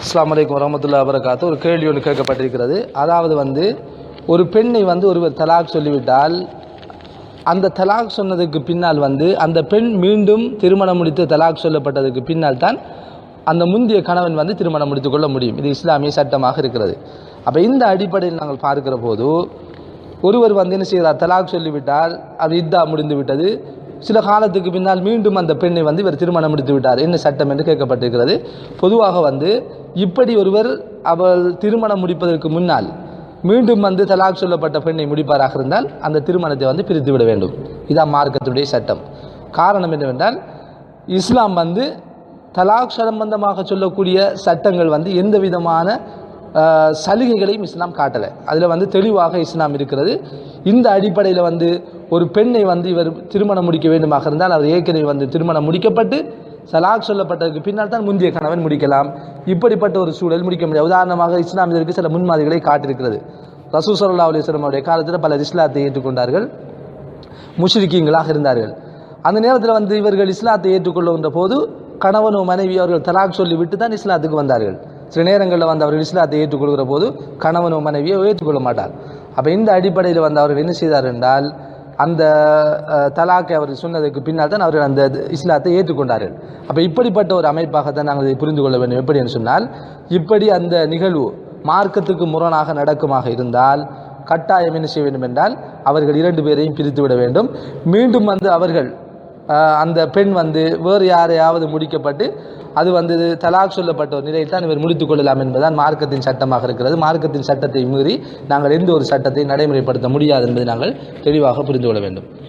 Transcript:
அஸ்லாம் அலைக்கும் வரமத்துல்லா வரகாத்து ஒரு கேள்வி ஒன்று கேட்கப்பட்டிருக்கிறது. அதாவது வந்து ஒரு பெண்ணை வந்து ஒருவர் தலாக் சொல்லிவிட்டால் அந்த தலாக் சொன்னதுக்கு பின்னால் வந்து அந்த பெண் மீண்டும் திருமணம் முடித்து தலாக் சொல்லப்பட்டதுக்கு பின்னால் தான் அந்த முந்தைய கணவன் வந்து திருமணம் முடித்துக்கொள்ள முடியும். இது இஸ்லாமிய சட்டமாக இருக்கிறது. அப்போ இந்த அடிப்படையில் நாங்கள் பார்க்கிற போது ஒருவர் வந்து என்ன செய்கிறார் தலாக் சொல்லிவிட்டால் அது இத்தா முடிந்து விட்டது. சில காலத்துக்கு பின்னால் மீண்டும் அந்த பெண்ணை வந்து இவர் திருமணம் முடித்து விட்டார். என்ன சட்டம் என்று கேட்கப்பட்டிருக்கிறது. பொதுவாக வந்து இப்படி ஒருவர் அவள் திருமணம் முடிப்பதற்கு முன்னால் மீண்டும் வந்து தலாக் சொல்லப்பட்ட பெண்ணை முடிப்பாராக இருந்தால் அந்த திருமணத்தை வந்து பிரித்து விட வேண்டும். இதான் மார்க்கத்துடைய சட்டம். காரணம் என்னவென்றால் இஸ்லாம் வந்து தலாக் சம்பந்தமாக சொல்லக்கூடிய சட்டங்கள் வந்து எந்த விதமான சலுகைகளையும் இஸ்லாம் காட்டலை. அதில் வந்து தெளிவாக இஸ்லாம் இருக்கிறது. இந்த அடிப்படையில் வந்து ஒரு பெண்ணை வந்து இவர் திருமணம் முடிக்க வேண்டுமாக இருந்தால் அவர் ஏற்கனவே வந்து திருமணம் முடிக்கப்பட்டு சலாக் சொல்லப்பட்டதுக்கு பின்னால் தான் முந்தைய கணவன் முடிக்கலாம். இப்படிப்பட்ட ஒரு சூழல் முடிக்க முடியாது. உதாரணமாக இஸ்லாமியருக்கு சில முன்மாதிரிகளை காட்டியிருக்கிறது. ரசூ சல்லா அலிஸ்லம் அவருடைய காலத்தில் பலர் இஸ்லாத்தை ஏற்றுக்கொண்டார்கள். முஷ்ரிக்கீங்களாக இருந்தார்கள். அந்த நேரத்தில் வந்து இவர்கள் இஸ்லாத்தை ஏற்றுக்கொள்ளுகின்ற போது கணவனும் மனைவி அவர்கள் தலாக் சொல்லி விட்டு தான் இஸ்லாத்துக்கு வந்தார்கள். சில நேரங்களில் வந்து அவர்கள் இஸ்லாத்தை ஏற்றுக்கொள்கிற போது கணவனும் மனைவியை ஏற்றுக்கொள்ள மாட்டார். அப்போ இந்த அடிப்படையில் வந்து அவர்கள் என்ன செய்தார் என்றால் அந்த தலாக்கை அவர் சொன்னதுக்கு பின்னால் தான் அவர்கள் அந்த இஸ்லாத்தை ஏற்றுக்கொண்டார்கள். அப்போ இப்படிப்பட்ட ஒரு அமைப்பாக தான் நாங்கள் இதை புரிந்து கொள்ள வேண்டும். எப்படி என்று சொன்னால் இப்படி அந்த நிகழ்வு மார்க்கத்துக்கு முரணாக நடக்குமாக இருந்தால் கட்டாயம் என்ன செய்ய வேண்டும் என்றால் அவர்கள் இரண்டு பேரையும் பிரித்து விட வேண்டும். மீண்டும் வந்து அவர்கள் அந்த பெண் வந்து வேறு யாரையாவது முடிக்கப்பட்டு அது வந்து தலாக் சொல்லப்பட்ட ஒரு நிலையில் தான் இவர் முடித்துக் கொள்ளலாம் என்பதுதான் மார்க்கத்தின் சட்டமாக இருக்கிறது. மார்க்கத்தின் சட்டத்தை மீறி நாங்கள் எந்த ஒரு சட்டத்தை நடைமுறைப்படுத்த முடியாது என்பதை நாங்கள் தெளிவாக புரிந்து கொள்ள வேண்டும்.